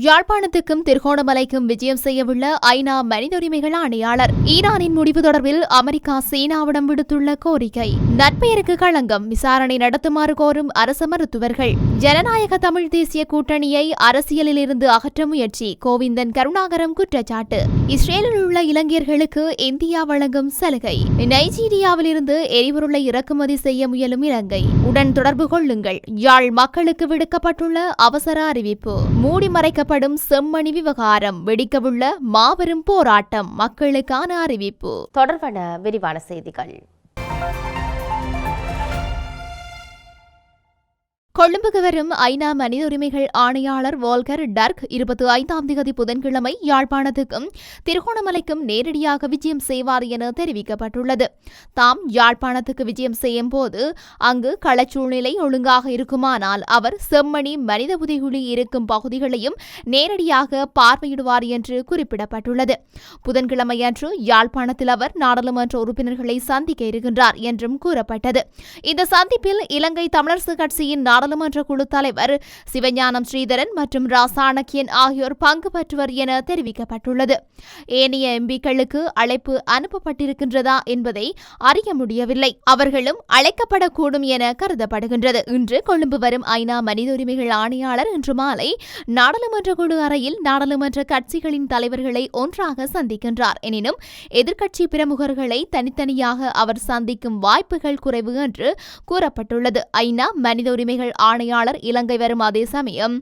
யாழ்ப்பாணத்துக்கும் திருகோணமலைக்கும் விஜயம் செய்யவுள்ள ஐநா மனித உரிமைகள் ஆணையாளர். ஈரானின் முடிவு தொடர்பில் அமெரிக்கா சீனாவிடம் விடுத்துள்ள கோரிக்கை. நட்பெயருக்கு களங்கம். விசாரணை நடத்துமாறு கோரும் அரச மருத்துவர்கள். ஜனநாயக தமிழ் தேசிய கூட்டணியை அரசியலில் இருந்து அகற்ற முயற்சி. கோவிந்தன் கருணாகரம் குற்றச்சாட்டு. இஸ்ரேலில் உள்ள இலங்கையர்களுக்கு இந்தியா வழங்கும் சலுகை. நைஜீரியாவில் இருந்து எரிபொருளை இறக்குமதி செய்ய முயலும் இலங்கை. உடன் தொடர்பு கொள்ளுங்கள். யாழ் மக்களுக்கு விடுக்கப்பட்டுள்ள அவசர அறிவிப்பு. மூடி மறைக்கப்படும் செம்மணி விவகாரம் வெடிக்கவுள்ள மாபெரும் போராட்டம் மக்களுக்கான அறிவிப்பு. தொடர்பான விரிவான செய்திகள். கொழும்புக்கு வரும் ஐநா மனித உரிமைகள் ஆணையாளர் வோல்கர் டர்க் இருபத்தி ஐந்தாம் தேதி புதன்கிழமை யாழ்ப்பாணத்துக்கும் திருகோணமலைக்கும் நேரடியாக விஜயம் செய்வார் என தெரிவிக்கப்பட்டுள்ளது. தாம் யாழ்ப்பாணத்துக்கு விஜயம் செய்யும் போது அங்கு களச்சூழ்நிலை ஒழுங்காக இருக்குமானால் அவர் செம்மணி மனித உதவிகுழி இருக்கும் பகுதிகளையும் நேரடியாக பார்வையிடுவார் என்று குறிப்பிடப்பட்டுள்ளது. புதன்கிழமையன்று யாழ்ப்பாணத்தில் அவர் நாடாளுமன்ற உறுப்பினர்களை சந்திக்க இருக்கின்றார் என்றும் கூறப்பட்டது. இந்த சந்திப்பில் இலங்கை தமிழரசு கட்சியின் நாடாளுமன்ற குழு தலைவர் சிவஞானம் ஸ்ரீதரன் மற்றும் ரா சாணக்கியன் ஆகியோர் பங்கு பெற்றுவர் என தெரிவிக்கப்பட்டுள்ளது. ஏனைய எம்பிக்களுக்கு அழைப்பு அனுப்பப்பட்டிருக்கின்றதா என்பதை அறிய முடியவில்லை. அவர்களும் அழைக்கப்படக்கூடும் என கருதப்படுகின்றது. இன்று கொழும்பு வரும் ஐநா மனித உரிமைகள் ஆணையாளர் இன்று மாலை நாடாளுமன்ற குழு அறையில் நாடாளுமன்ற கட்சிகளின் தலைவர்களை ஒன்றாக சந்திக்கின்றார். எனினும் எதிர்க்கட்சி பிரமுகர்களை தனித்தனியாக அவர் சந்திக்கும் வாய்ப்புகள் குறைவு என்று கூறப்பட்டுள்ளது. ஐநா மனித உரிமைகள் ஆணையாளர் இலங்கை வரும் அதே சமயம்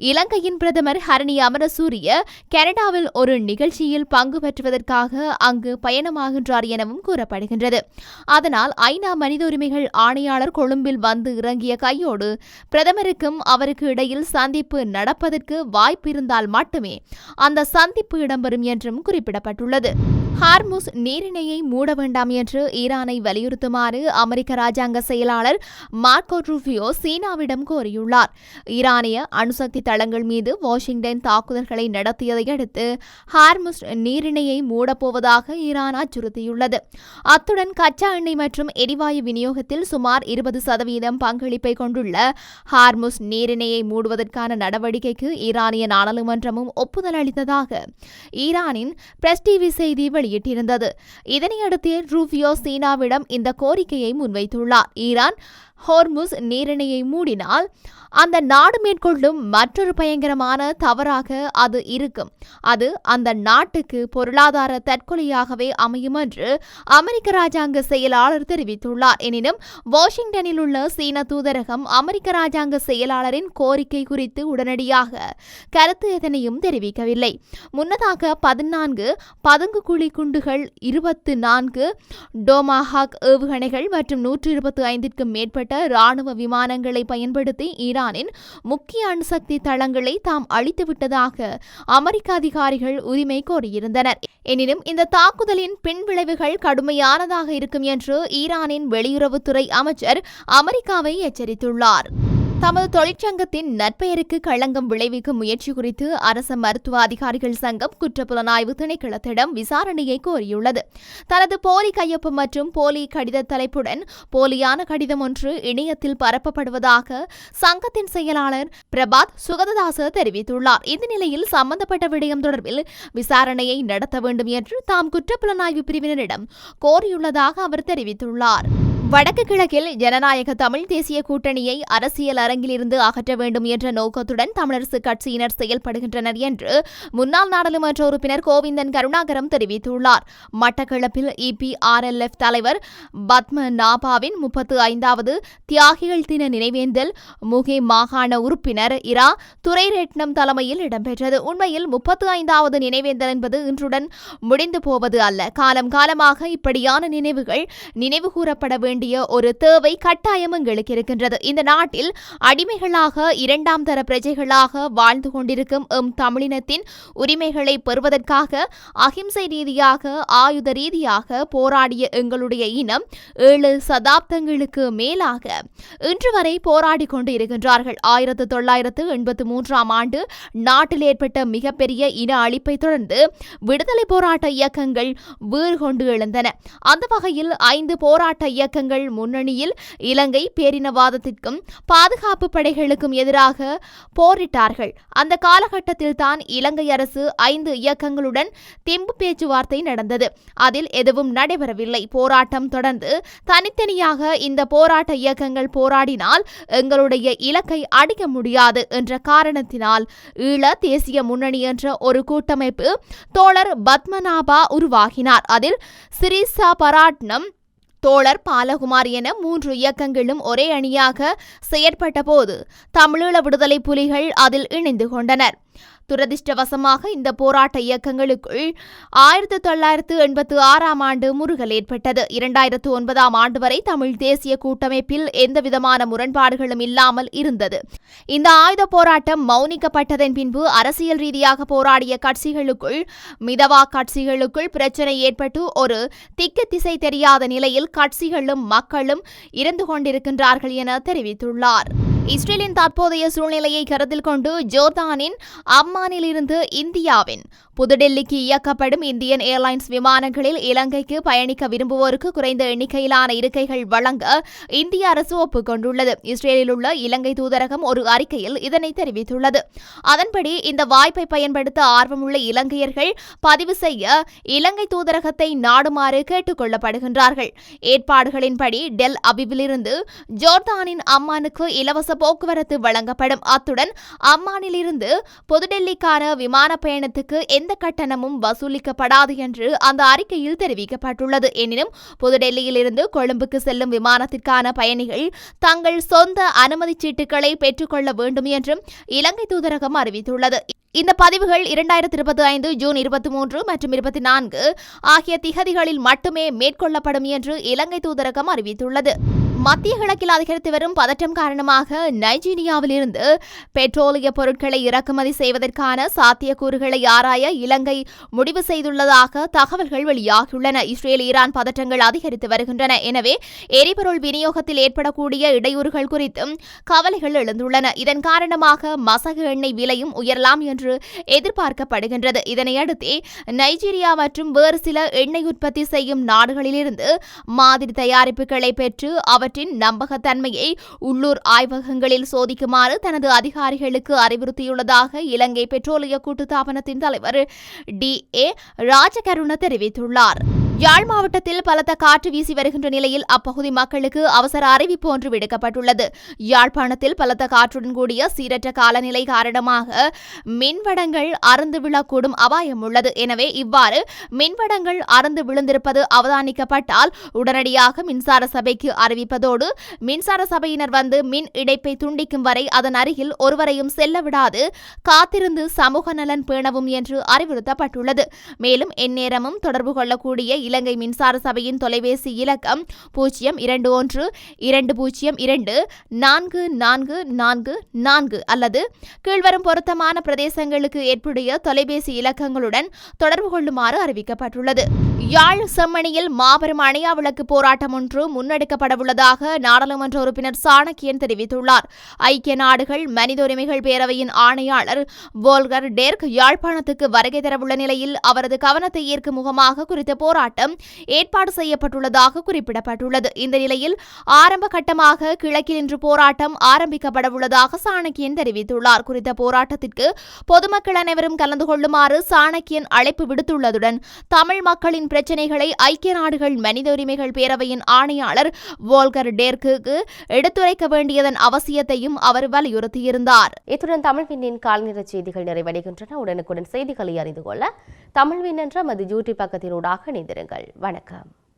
இலங்கையின் பிரதமர் ஹரணி அமரசூரிய கனடாவில் ஒரு நிகழ்ச்சியில் பங்கு பெற்றுவதற்காக அங்கு பயணமாகின்றார் எனவும் கூறப்படுகின்றது. அதனால் ஐநா மனித உரிமைகள் ஆணையாளர் கொழும்பில் வந்து இறங்கிய கையோடு பிரதமருக்கும் அவருக்கு இடையில் சந்திப்பு நடப்பதற்கு வாய்ப்பு இருந்தால் மட்டுமே அந்த சந்திப்பு இடம்பெறும் என்றும் குறிப்பிடப்பட்டுள்ளது. ஹார்முஸ் நீரிணையை மூட வேண்டாம் என்று ஈரானை வலியுறுத்துமாறு அமெரிக்க ராஜாங்க செயலாளர் மார்க்கோ ரூபியோ சீனாவிடம் கோரியுள்ளார். ஈரானிய அணுசக்தி தளங்கள் மீது வாஷிங்டன் தாக்குதல்களை நடத்தியதை அடுத்து ஹார்முஸ் நீரிணையை மூடப்போவதாக ஈரான் அச்சுறுத்தியுள்ளது. அத்துடன் கச்சா எண்ணெய் மற்றும் எரிவாயு விநியோகத்தில் சுமார் இருபது சதவீதம் பங்களிப்பை கொண்டுள்ள ஹார்முஸ் நீரிணையை மூடுவதற்கான நடவடிக்கைக்கு ஈரானிய நாடாளுமன்றமும் ஒப்புதல் அளித்ததாக ஈரானின் பிரஸ் டிவி செய்தி வெளியிட்டிருந்தது. இதனையடுத்து ரூபியோ சீனாவிடம் இந்த கோரிக்கையை முன்வைத்துள்ளார். ஈரான் ஹோர்முஸ் நீரிணையை மூடினால் அந்த நாடு மேற்கொள்ளும் மற்றொரு பயங்கரமான தவறாக அது இருக்கும். அது அந்த நாட்டுக்கு பொருளாதார தற்கொலையாகவே அமையும் என்று அமெரிக்க ராஜாங்க செயலாளர் தெரிவித்துள்ளார். எனினும் வாஷிங்டனில் உள்ள சீன தூதரகம் அமெரிக்க ராஜாங்க செயலாளரின் கோரிக்கை குறித்து உடனடியாக கருத்து எதனையும் தெரிவிக்கவில்லை. முன்னதாக பதினான்கு பதுங்கு குழி குண்டுகள் இருபத்து நான்கு டோமாஹாக் ஏவுகணைகள் மற்றும் நூற்று இருபத்தி ஐந்திற்கும் மேற்பட்ட ராணுவ விமானங்களை பயன்படுத்தி ஈரானின் முக்கிய அணுசக்தி தளங்களை தாம் அழித்துவிட்டதாக அமெரிக்க அதிகாரிகள் உரிமை கோரியிருந்தனர். எனினும் இந்த தாக்குதலின் பின்விளைவுகள் கடுமையானதாக இருக்கும் என்று ஈரானின் வெளியுறவுத்துறை அமைச்சர் அமெரிக்காவை எச்சரித்துள்ளார். தமது தொழிற்சங்கத்தின் நற்பெயருக்கு களங்கம் விளைவிக்கும் முயற்சி குறித்து அரச மருத்துவ அதிகாரிகள் சங்கம் குற்றப்புலனாய்வு திணைக்களத்திடம் விசாரணையை கோரியுள்ளது. தனது போலி கையொப்பம் மற்றும் போலி கடித தலைப்புடன் போலியான கடிதம் ஒன்று இணையத்தில் பரப்பப்படுவதாக சங்கத்தின் செயலாளர் பிரபாத் சுகததாச தெரிவித்துள்ளார். இந்த நிலையில் சம்பந்தப்பட்ட விடயம் தொடர்பில் விசாரணையை நடத்த வேண்டும் என்று தாம் குற்றப்புலனாய்வு பிரிவினரிடம் கோரியுள்ளதாக அவர் தெரிவித்துள்ளார். வடக்கு கிழக்கில் ஜனநாயக தமிழ் தேசிய கூட்டணியை அரசியல் அரங்கிலிருந்து அகற்ற வேண்டும் என்ற நோக்கத்துடன் தமிழரசு கட்சியினர் செயல்படுகின்றனர் என்று முன்னாள் நாடாளுமன்ற உறுப்பினர் கோவிந்தன் கருணாகரம் தெரிவித்துள்ளார். மட்டக்களப்பில் இபிஆர்எல்எஃப் தலைவர் பத்ம நாபாவின் முப்பத்து ஐந்தாவது தியாகிகள் தின நினைவேந்தல் முகே மாகாண உறுப்பினர் இரா துரைரட்னம் தலைமையில் இடம்பெற்றது. உண்மையில் முப்பத்து ஐந்தாவது நினைவேந்தல் என்பது இன்றுடன் முடிந்து போவது அல்ல. காலம் காலமாக இப்படியான நினைவுகள் நினைவு கூறப்பட வேண்டிய ஒரு தேவை கட்டாயம் எங்களுக்கு இருக்கின்றது. இந்த நாட்டில் அடிமைகளாக இரண்டாம் தர பிரஜைகளாக வாழ்ந்து கொண்டிருக்கும் எம் தமிழினத்தின் உரிமைகளை பெறுவதற்காக அகிம்சை ரீதியாக ஆயுத ரீதியாக போராடிய எங்களுடைய இனம் ஏழு சதாப்தங்களுக்கு மேலாக இன்று வரை போராடி கொண்டு இருக்கின்றார்கள் ஆயிரத்து தொள்ளாயிரத்து எண்பத்து மூன்றாம் ஆண்டு நாட்டில் ஏற்பட்ட மிகப்பெரிய இன அழிப்பை தொடர்ந்து விடுதலை போராட்ட இயக்கங்கள் வீறு கொண்டு எழுந்தன. அந்த வகையில் ஐந்து போராட்ட இயக்கங்கள் முன்னணியில் இலங்கை பேரினவாதத்திற்கும் பாதுகாப்பு படைகளுக்கும் எதிராக போரிட்டார்கள். அந்த காலகட்டத்தில் தான் இலங்கை அரசு ஐந்து இயக்கங்களுடன் தெம்பு பேச்சுவார்த்தை நடந்தது. அதில் எதுவும் நடைபெறவில்லை. போராட்டம் தொடர்ந்து தனித்தனியாக இந்த போராட்ட இயக்கங்கள் போராடினால் எங்களுடைய இலக்கை அடிக்க முடியாது என்ற காரணத்தினால் ஈழ தேசிய முன்னணி என்ற ஒரு கூட்டமைப்பு தோழர் பத்மநாபா உருவாகினார். அதில் சிரிசா பராட்னம் தோழர் பாலகுமார் என மூன்று இயக்கங்களும் ஒரே அணியாக செயற்பட்டபோது தமிழீழ விடுதலை புலிகள் அதில் இணைந்து கொண்டனர். துரதிர்ஷ்டவசமாக இந்த போராட்ட இயக்கங்களுக்குள் ஆயிரத்தி தொள்ளாயிரத்து எண்பத்து ஆறாம் ஆண்டு முருகல் ஏற்பட்டது. இரண்டாயிரத்து ஒன்பதாம் ஆண்டு வரை தமிழ் தேசிய கூட்டமைப்பில் எந்தவிதமான முரண்பாடுகளும் இல்லாமல் இருந்தது. இந்த ஆயுத போராட்டம் மௌனிக்கப்பட்டதன் பின்பு அரசியல் ரீதியாக போராடிய கட்சிகளுக்குள் மிதவா கட்சிகளுக்குள் பிரச்சனை ஏற்பட்டு ஒரு திக்கு திசை தெரியாத நிலையில் கட்சிகளும் மக்களும் இருந்து கொண்டிருக்கின்றார்கள் என தெரிவித்துள்ளார். இஸ்ரேலின் தற்போதைய சூழ்நிலையை கருத்தில் கொண்டு ஜோர்தானின் அம்மானிலிருந்து இந்தியாவின் புதுடெல்லிக்கு இயக்கப்படும் இந்தியன் ஏர்லைன்ஸ் விமானங்களில் இலங்கைக்கு பயணிக்க விரும்புவோருக்கு குறைந்த எண்ணிக்கையிலான இருக்கைகள் வழங்க இந்திய அரசு ஒப்புக்கொண்டுள்ளது. இஸ்ரேலில் உள்ள இலங்கை தூதரகம் ஒரு அறிக்கையில் இதனை தெரிவித்துள்ளது. அதன்படி இந்த வாய்ப்பை பயன்படுத்த ஆர்வமுள்ள இலங்கையர்கள் பதிவு செய்ய இலங்கை தூதரகத்தை நாடுமாறு கேட்டுக் கொள்ளப்படுகின்றார்கள் ஏற்பாடுகளின்படி டெல் அபிவிலிருந்து ஜோர்தானின் அம்மானுக்கு இலவச போக்குவரத்து வழங்கப்படும். அத்துடன் அம்மானிலிருந்து புதுடெல்லிக்கான விமான பயணத்துக்கு எந்த கட்டணமும் வசூலிக்கப்படாது என்று அந்த அறிக்கையில் தெரிவிக்கப்பட்டுள்ளது. எனினும் புதுடெல்லியிலிருந்து கொழும்புக்கு செல்லும் விமானத்திற்கான பயணிகள் தங்கள் சொந்த அனுமதி சீட்டுகளை பெற்றுக்கொள்ள வேண்டும் என்றும் இலங்கை தூதரகம் அறிவித்துள்ளது. இந்த பதிவுகள் இரண்டாயிரத்தி இருபத்தி ஐந்து ஜூன் இருபத்தி மூன்று மற்றும் இருபத்தி நான்கு ஆகிய திகதிகளில் மட்டுமே மேற்கொள்ளப்படும் என்று இலங்கை தூதரகம் அறிவித்துள்ளது. மத்திய கிழக்கில் அதிகரித்து வரும் பதற்றம் காரணமாக நைஜீரியாவிலிருந்து பெட்ரோலிய பொருட்களை இறக்குமதி செய்வதற்கான சாத்தியக்கூறுகளை ஆராய இலங்கை முடிவு செய்துள்ளதாக தகவல்கள் வெளியாகியுள்ளன. இஸ்ரேல் ஈரான் பதற்றங்கள் அதிகரித்து வருகின்றன. எனவே எரிபொருள் விநியோகத்தில் ஏற்படக்கூடிய இடையூறுகள் குறித்தும் கவலைகள் எழுந்துள்ளன. இதன் காரணமாக மசகு எண்ணெய் விலையும் உயரலாம் என்று எதிர்பார்க்கப்படுகின்றது. இதனையடுத்தே நைஜீரியா மற்றும் வேறு சில எண்ணெய் உற்பத்தி செய்யும் நாடுகளிலிருந்து மாதிரி தயாரிப்புகளை பெற்று அவற்றை அவற்றின் நம்பகத்தன்மையை உள்ளூர் ஆய்வகங்களில் சோதிக்குமாறு தனது அதிகாரிகளுக்கு அறிவுறுத்தியுள்ளதாக இலங்கை பெட்ரோலிய கூட்டுத்தாபனத்தின் தலைவர் டி ஏ ராஜகருண தெரிவித்துள்ளார். யாழ் மாவட்டத்தில் பலத்த காற்று வீசி வருகின்ற நிலையில் அப்பகுதி மக்களுக்கு அவசர அறிவிப்பு ஒன்று விடுக்கப்பட்டுள்ளது. யாழ்ப்பாணத்தில் பலத்த காற்றுடன் கூடிய சீரற்ற காலநிலை காரணமாக மின்வடங்கள் அறுந்து விழக்கூடும் அபாயம் உள்ளது. எனவே இவ்வாறு மின்வடங்கள் அறுந்து விழுந்திருப்பது அவதானிக்கப்பட்டால் உடனடியாக மின்சார சபைக்கு அறிவிப்பதோடு மின்சார சபையினர் வந்து மின் இடைப்பை துண்டிக்கும் வரை அதன் அருகில் ஒருவரையும் செல்ல விடாது காத்திருந்து சமூக நலன் பேணவும் என்று அறிவுறுத்தப்பட்டுள்ளது. மேலும் எந்நேரமும் தொடர்பு கொள்ளக்கூடிய இலங்கை மின்சார சபையின் தொலைபேசி இலக்கம் பூஜ்ஜியம் இரண்டு ஒன்று இரண்டு பூஜ்ஜியம் இரண்டு நான்கு நான்கு நான்கு நான்கு அல்லது கீழ்வரும் பொருத்தமான பிரதேசங்களுக்கு ஏற்புடைய தொலைபேசி இலக்கங்களுடன் தொடர்பு கொள்ளுமாறு அறிவிக்கப்பட்டுள்ளது. யாழ் செம்மணியில் மாபெரும் அணையா விளக்கு போராட்டம் ஒன்று முன்னெடுக்கப்படவுள்ளதாக நாடாளுமன்ற உறுப்பினர் சாணக்கியன் தெரிவித்துள்ளார். ஐக்கிய நாடுகள் மனித உரிமைகள் பேரவையின் ஆணையாளர் வோல்கர் டெர்க் யாழ்ப்பாணத்துக்கு வருகை தரவுள்ள நிலையில் அவரது கவனத்தை ஈர்க்கும் முகமாக குறித்த போராட்டம் ஏற்பாடு செய்யப்பட்டுள்ளதாக குறிப்பிடப்பட்டுள்ளது. இந்த நிலையில் ஆரம்ப கட்டமாக கிழக்கில் இன்று போராட்டம் ஆரம்பிக்கப்படவுள்ளதாக சாணக்கியன் தெரிவித்துள்ளார். குறித்த போராட்டத்திற்கு பொதுமக்கள் அனைவரும் கலந்து கொள்ளுமாறு சாணக்கியன் அழைப்பு விடுத்துள்ளதுடன் தமிழ் மக்களின் பிரச்சினைகளை ஐக்கிய நாடுகள் மனித உரிமைகள் பேரவையின் ஆணையாளர் வோல்கர் டேர்க்கு எடுத்துரைக்க வேண்டியதன் அவசியத்தையும் அவர் வலியுறுத்தியிருந்தார். இத்துடன் தமிழ் விண்ணின் கால்நிற செய்திகள் நிறைவடைகின்றன. உடனுக்குடன் செய்திகளை அறிந்து கொள்ள தமிழ் விண் என்ற மது யூடியூப் பக்கத்தினூடாக இணைந்திருங்கள் வணக்கம்.